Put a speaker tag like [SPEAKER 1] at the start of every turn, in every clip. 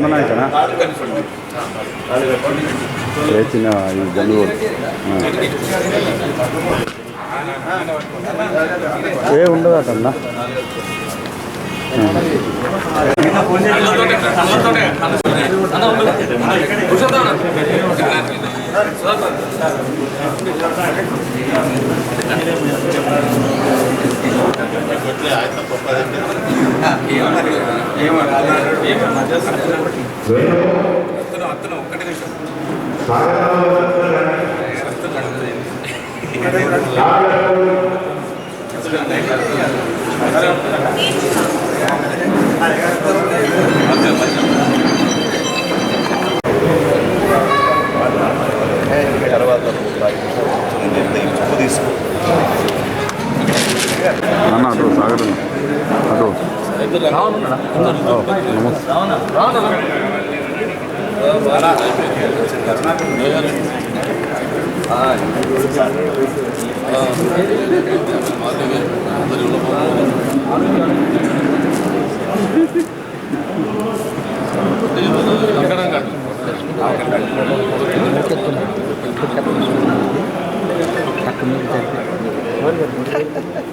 [SPEAKER 1] పద్మనాయకనా ఏ ఈ జమ్మి ఏ ఉండదటన్నా అన్న అటు సాగర్ అటు. నమస్తే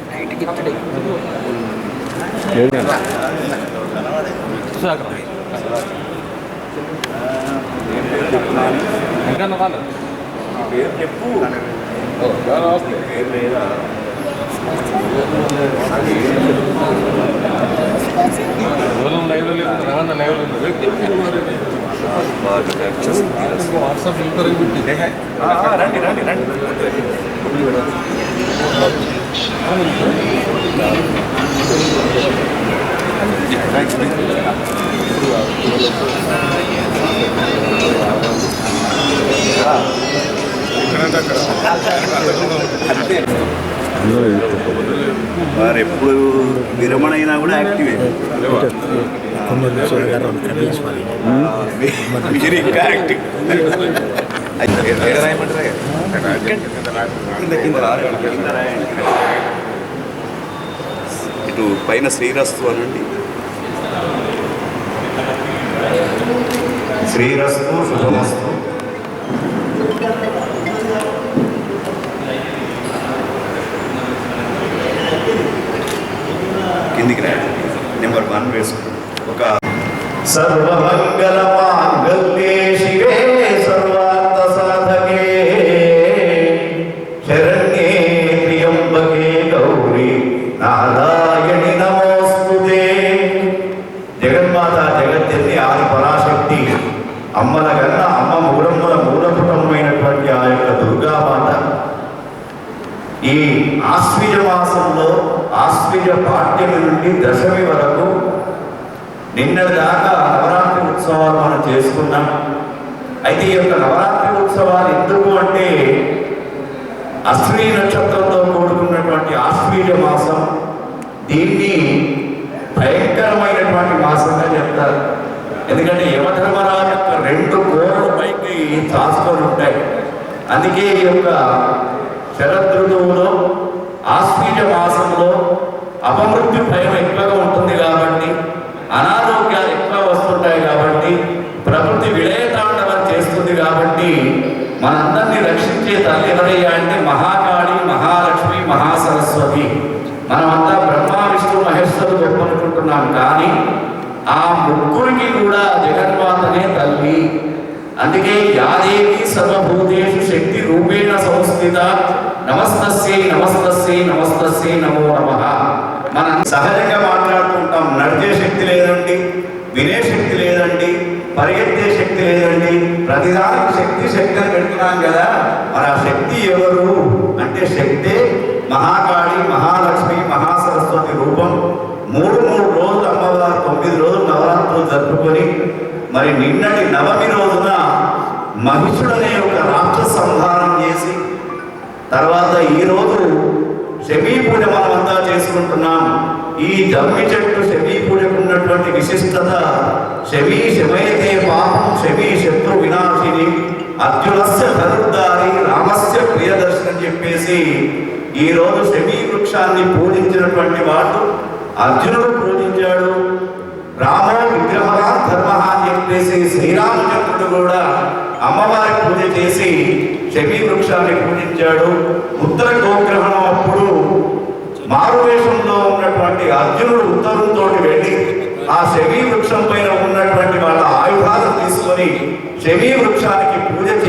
[SPEAKER 1] నైట్కి ఇచ్చడే సుధాకర్ ఏడు అందరూ ఇది
[SPEAKER 2] వారు ఎప్పుడు విరమణ అయినా కూడా యాక్టివే. మీరు ఇంకా యాక్టివ్ ఇటు పైన శ్రీరస్తు అనండి. శ్రీరస్తు శుభమస్తు కిందికి రా నెంబర్ వన్ వేసుకో ఒక సర్వమంగళ మాంగళ్యే శివే సర్వార్థ సాధకే శరణ్యే త్ర్యంబకే గౌరీ నారాయణి నమోస్తుతే జగన్మాత జగత్యన్ని ఆది పరాశక్తి అమ్మల కన్నా అమ్మ మూలముల మూలపుటమైనటువంటి ఆ యొక్క దుర్గామాత. ఈ ఆశ్విజ ఆశ్విజ పాఠ్యమి నుండి దశమి వరకు నిన్న దాకా నవరాత్రి ఉత్సవాలు మనం చేసుకున్నాం. అయితే ఈ యొక్క నవరాత్రి ఉత్సవాలు ఎందుకు అంటే అశ్వీ నక్షత్రంతో కూడుకున్నటువంటి ఆశ్వీజ మాసం దీన్ని భయంకరమైనటువంటి మాసంగా చెప్తారు. ఎందుకంటే యమధర్మరాజు యొక్క రెండు కోరల పైకి చాచుకొని ఉంటాయి. అందుకే ఈ యొక్క శరత్ రక్షించే అంటే మహాకాళి మహాలక్ష్మి మహాసరస్వతి. మనమంతా బ్రహ్మ విష్ణు మహేశ్వరు గొప్పనుకుంటున్నాం కానీ ఆ ముగ్గురికి కూడా జగన్మాతనే తల్లి. అందుకే యాదేవి సర్వభూతేషు శక్తి రూపేణ సంస్థిత నమస్తస్యై నమస్తస్యై నమస్తస్యై నమో నమ. మనం సహజంగా మాట్లాడుతుంటాం నడిచే శక్తి లేదండి వినే శక్తి లేదండి పరిగెత్తే శక్తి లేదండి ప్రతిదానికి శక్తి శక్తి అని పెడుతున్నాం కదా మరి ఆ శక్తి ఎవరు అంటే శక్తే మహాకాళి మహాలక్ష్మి మహాసరస్వతి రూపం. మూడు మూడు రోజులు అమ్మవారు తొమ్మిది రోజులు నవరాత్రులు జరుపుకొని మరి నిన్నటి నవమి రోజున మహిషుడనే ఒక రాక్షస సంహారం చేసి తర్వాత ఈ రోజు శమీ పూజ మనమంతా చేసుకుంటున్నాం. ఈ జమ్మి చెట్టు శమీ పూజకు ఉన్నటువంటి విశిష్టత శమీ శమయతే పాపం శమీ శత్రు వినాశిని. అర్జునస్య ధనుర్ధారి రామస్య ప్రియదర్శనం చెప్పేసి ఈ రోజు శమీ వృక్షాన్ని పూజించినటువంటి వాడు అర్జునుడు పూజించాడు. రామో విగ్రహవాన్ ధర్మ అని చెప్పేసి శ్రీరామచంద్రుడు కూడా అమ్మవారి పూజ చేసి శమీ వృక్షాన్ని పూజించాడు. ఉత్తర గోగ్రహణం అప్పుడు మారువేషంలో ఉన్నటువంటి అర్జునుడు ఉత్తరంతో వెళ్ళి ఆ శమీ వృక్షం పైన ఉన్నటువంటి వాళ్ళ ఆయుధాలను తీసుకొని శమీ వృక్షానికి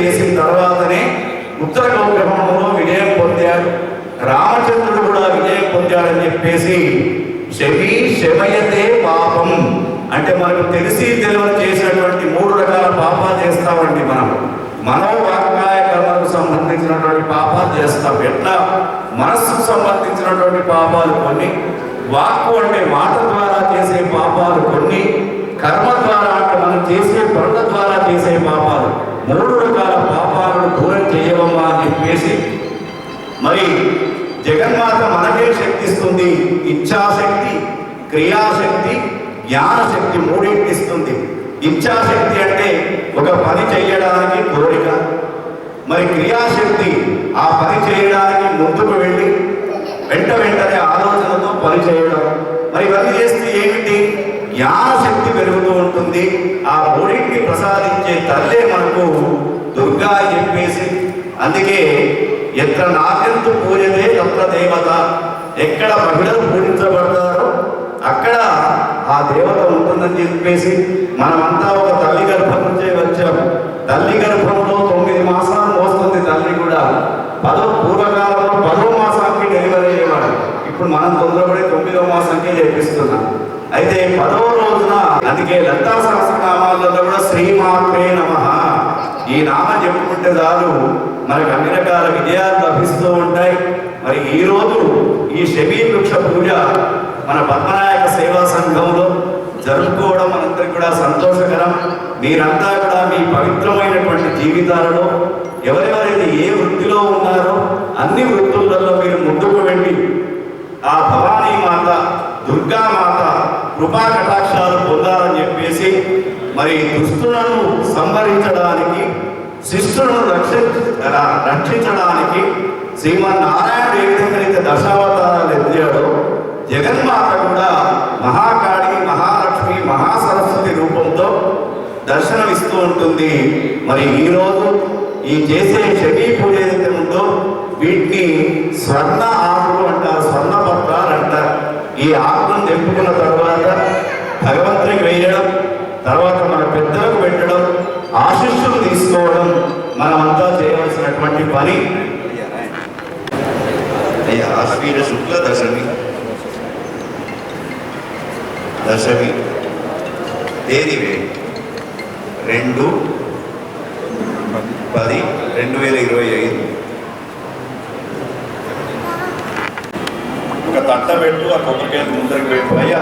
[SPEAKER 2] చేసిన తర్వాతనే ఉత్తర గోగ్రహణంలో విజయం పొందారు. రామచంద్రుడు కూడా విజయం పొందాడని చెప్పేసి శమీ శమయతే పాపం అంటే మనకు తెలిసి తెలియని చేసినటువంటి మూడు రకాల పాపాలు చేస్తామండి మనం. మనోవాక్కాయ కర్మకు సంబంధించినటువంటి పాపాలు చేస్తాం. ఎట్లా? మనస్సుకు సంబంధించినటువంటి పాపాలు కొన్ని వాక్కు అంటే మాట ద్వారా చేసే పాపాలు కొన్ని కర్మ ద్వారా అంటే మనం చేసే పనుల ద్వారా చేసే పాపాలు. మూడు ఇస్తుంది ఇచ్ఛాశక్తి క్రియాశక్తి జ్ఞానశక్తి మూడింటిని ఇస్తుంది. ఇచ్ఛాశక్తి అంటే ఒక పని చేయడానికి కోరిక. మరి క్రియాశక్తి ఆ పని చేయడానికి ముందుకు వెళ్ళి వెంట వెంటనే ఆలోచనతో పని చేయడం. మరి ఇవన్నీ చేస్తే ఏమిటి? జ్ఞానశక్తి పెరుగుతూ ఉంటుంది. ఆ మూడింటిని ప్రసాదించే తల్లే మనకు దుర్గా అని చెప్పేసి. అందుకే ఎత్ర నాకెంత పూజతే తత్ర దేవత ఎక్కడ మహిళలు పూజించబడతారో అక్కడ ఆ దేవత ఉంటుందని చెప్పేసి మనమంతా ఒక తల్లి గర్భం నుంచే వచ్చాము తల్లి గర్భంలో తొమ్మిది మాసాలు మోస్తుంది తల్లి కూడా. పదో పూర్వకాలంలో పదో మాసానికి డెలివరీ అయ్యేవాడు. ఇప్పుడు మనం తొందరపడి తొమ్మిదో మాసానికి చేపిస్తున్నాం అయితే పదవ రోజున అందుకే లతా సహస్రనామాలలో కూడా శ్రీమాత్రే నమ. ఈ నామ చెప్పుకుంటే చాలు. మనకు అన్ని రకాల విజయాలు లభిస్తూ ఉంటాయి. మరి ఈ రోజు ఈ శమీ వృక్ష పూజ మన పద్మనాయక సేవా సంఘంలో జరుపుకోవడం మనందరికీ కూడా సంతోషకరం. మీరంతా కూడా మీ పవిత్రమైనటువంటి జీవితాలలో ఎవరెవరైతే ఏ వృత్తిలో ఉన్నారో అన్ని వృత్తులలో మీరు ముందుకు వెళ్ళి ఆ భవానీ మాత దుర్గా మాత కృపా కటాక్షాలు పొందాలని చెప్పేసి మరి దుస్తులను సంహరించడానికి శిష్యులను రక్షించ రక్షించడానికి శ్రీమన్నారాయణుడు ఏ విధంగా అయితే దశావ జగన్మాత కూడా మహాకాళి మహాలక్ష్మి మహాసరస్వతి రూపంతో దర్శనమిస్తూ ఉంటుంది. మరి ఈరోజు ఈ చేసే శని పూజ ఏదైతే ఉందో వీటిని స్వర్ణ ఆకులు అంటారు స్వర్ణ పత్రాలు అంటారు. ఈ ఆకులను తెంపుకున్న తర్వాత భగవంతునికి వేయడం తర్వాత మన పెద్దలకు పెట్టడం ఆశిస్సులు తీసుకోవడం మనమంతా చేయవలసినటువంటి పని. అయ్యా ఆశ్వీర శుక్ల దశమి దశమి తేదీ వే- రెండు పది రెండు వేల ఇరవై ఐదు ఒక తట్ట పెట్టు ఆ కొబ్బరికాయ ముందరికి పెట్టు అయ్యా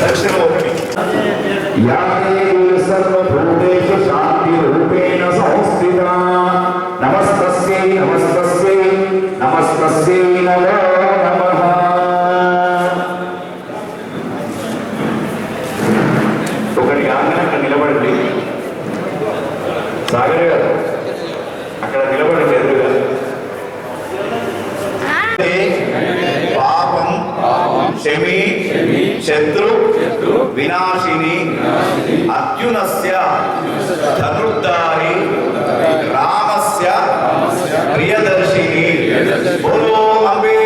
[SPEAKER 2] దక్షిణ ఒకటి సర్వభూతేషు శత్రు వినాశిని అర్జునస్య ధనుర్ధారి రామస్య ప్రియదర్శిని. బోలో అంబే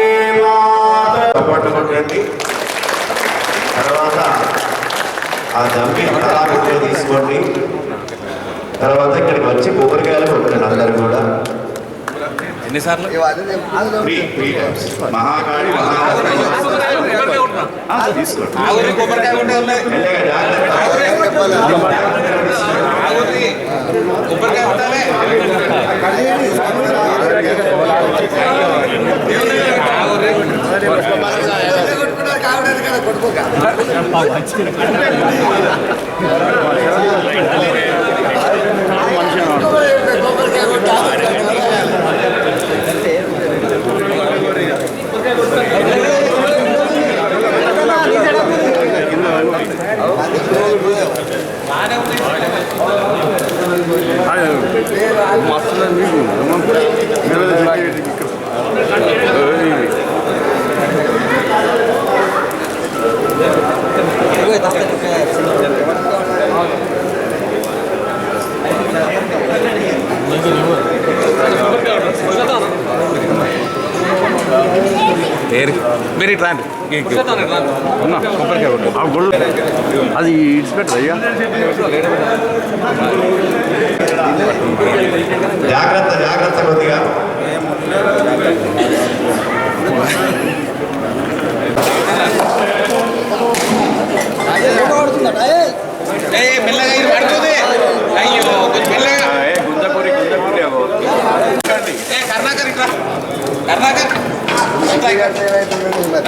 [SPEAKER 2] మాత చప్పట్లు కొట్టండి. తర్వాత ఆ దమ్మి తలాగుతో తీసుకోండి. తర్వాత ఇక్కడికి వచ్చి కొబ్బరికాయలు కొట్టండి అందరు కూడా.
[SPEAKER 3] ఎన్నిసార్లు?
[SPEAKER 2] మహాకాళి ఆ, తీసుకోండి
[SPEAKER 3] కొబ్బరికాయ కొబ్బరికాయ ఉండాలి. మీరు మీరు ఇట్లా
[SPEAKER 1] అది ఇడిచిపెట్టదు అయ్యా?
[SPEAKER 2] జాగ్రత్త జాగ్రత్త కొద్దిగా.
[SPEAKER 3] ఏ మెల్లగా ఇది పడుతుంది అయ్యో కొంచెం మెల్లగా
[SPEAKER 1] గుంజకూరి గుంజకూరి
[SPEAKER 3] ఏ కర్ణాకర్ ఇట్లా కర్ణాకర్ ఇట్లా ఇట్లా. రామచంద్ర అన్న.
[SPEAKER 1] శరత్ బాబు
[SPEAKER 2] వేణు అయ్యా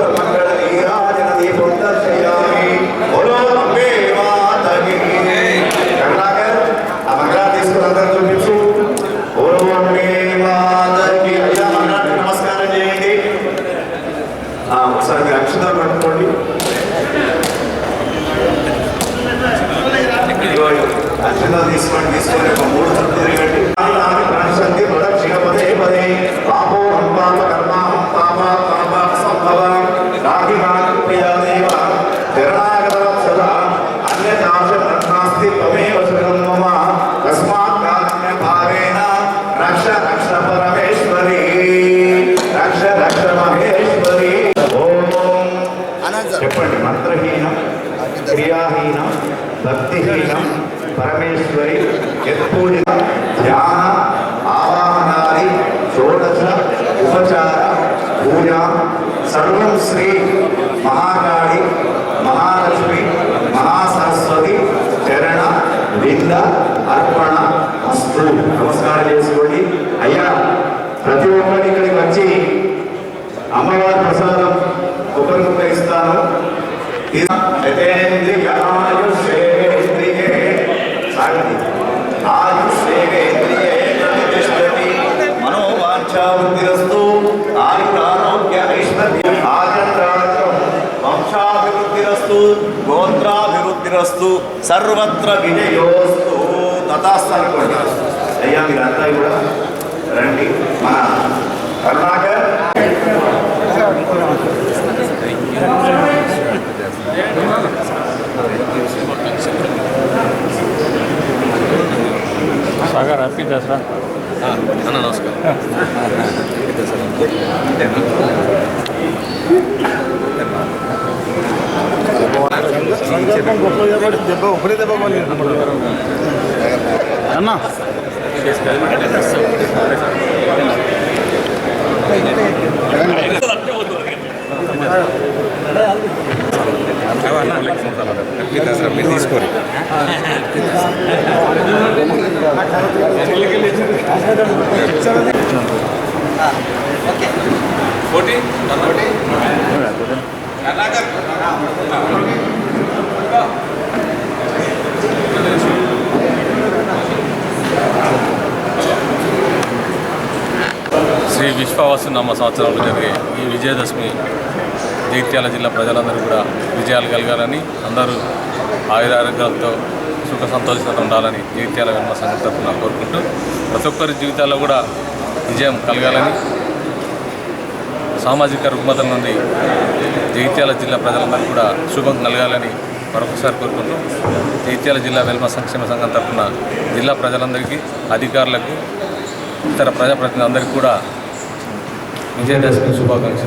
[SPEAKER 2] Gracias. పూజ సర్వం శ్రీ మహాకాళి మహాలక్ష్మి మహాసరస్వతి చరణ నింద అర్పణ అస్తు. నమస్కారం చేసుకోండి. అయ్యా ప్రతి ఒక్కరి ఇక్కడికి వచ్చి అమ్మవారి ప్రసాదం కొబ్బరి ముక్క ఇస్తాను అయితే గోత్రాభివృద్ధిరస్తు సర్వత్ర విజయోస్తు తథాస్థానుకోండి అయ్యా మీరంతా కూడా రండి. మన కరుణాకర్.
[SPEAKER 1] సాగర్ హ్యాపీ దసరా.
[SPEAKER 3] అన్న నమస్కారం.
[SPEAKER 1] అన్నా.
[SPEAKER 3] మీరు తీసుకోరు పోటీ
[SPEAKER 4] శ్రీ విశ్వవాసనామ సంవత్సరంలో జరిగే ఈ విజయదశమి జగిత్యాల జిల్లా ప్రజలందరూ కూడా విజయాలు కలగాలని అందరూ ఆయురారోగ్యాలతో సుఖ సంతోషంగా ఉండాలని జగిత్యాల విన్న సంఘం తరఫున కోరుకుంటూ ప్రతి ఒక్కరి జీవితాల్లో కూడా విజయం కలగాలని సామాజిక రుగ్మతల నుండి జగిత్యాల జిల్లా ప్రజలందరూ కూడా శుభం కలగాలని మరొకసారి కోరుకుంటూ జగిత్యాల జిల్లా వెల్మ సంక్షేమ సంఘం తరఫున జిల్లా ప్రజలందరికీ అధికారులకు ఇతర ప్రజాప్రతినిధులందరికీ కూడా విజయదశమి శుభాకాంక్షలు.